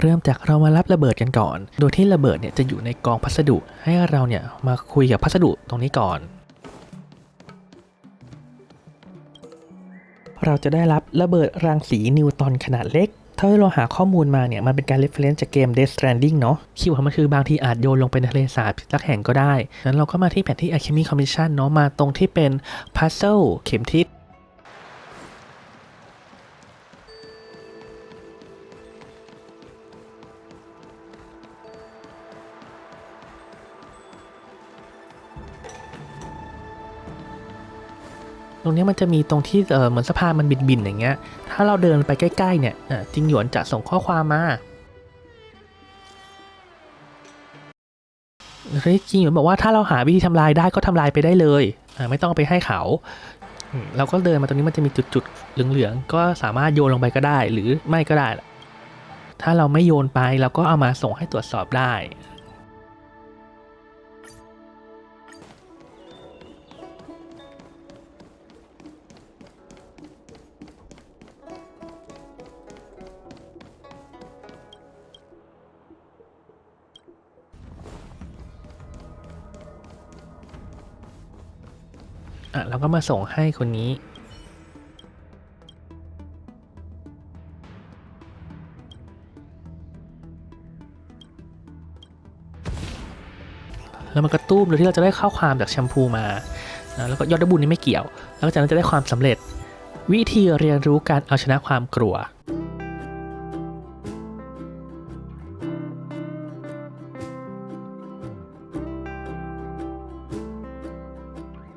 เริ่มจากเรามารับระเบิดกันก่อน โดยที่ระเบิดเนี่ยจะอยู่ในกองพัสดุให้เราเนี่ยมาคุยกับพัสดุตรงนี้ก่อน เราจะได้รับระเบิดรังสีนิวตอนขนาดเล็กถ้าเราหาข้อมูลมาเนี่ยมันเป็นการ reference จากเกม Death Stranding เนาะคิวของมันคือบางทีอาจโยนลงไปในทะเลสาบสักแห่งก็ได้ นั้นเราก็มาที่แผนที่ Alchemy Commission เนาะมาตรงที่เป็น Puzzle เข็มทิศ ตรงนี้มันจะมีตรงที่เออเหมือนสะพานมันบินๆอย่างเงี้ย ถ้าเราเดินไปใกล้ๆเนี่ยจิงหยวนจะส่งข้อความมาเฮ้ยจิงหยวนบอกว่าถ้าเราหาวิธีทำลายได้ก็ทำลายไปได้เลยไม่ต้องไปให้เขา เราก็เดินมาตรงนี้มันจะมีจุดๆเหลืองๆก็สามารถโยนลงไปก็ได้หรือไม่ก็ได้ ถ้าเราไม่โยนไปเราก็เอามาส่งให้ตรวจสอบได้ อะเราก็มาส่งให้คนนี้ แล้วมันก็ตุ้มโดยที่เราจะได้ข้อความจากแชมพูมานะแล้วก็ยอดได้บุญนี่ไม่เกี่ยว แล้วจากนั้นจะได้ความสำเร็จ วิธีเรียนรู้การเอาชนะความกลัว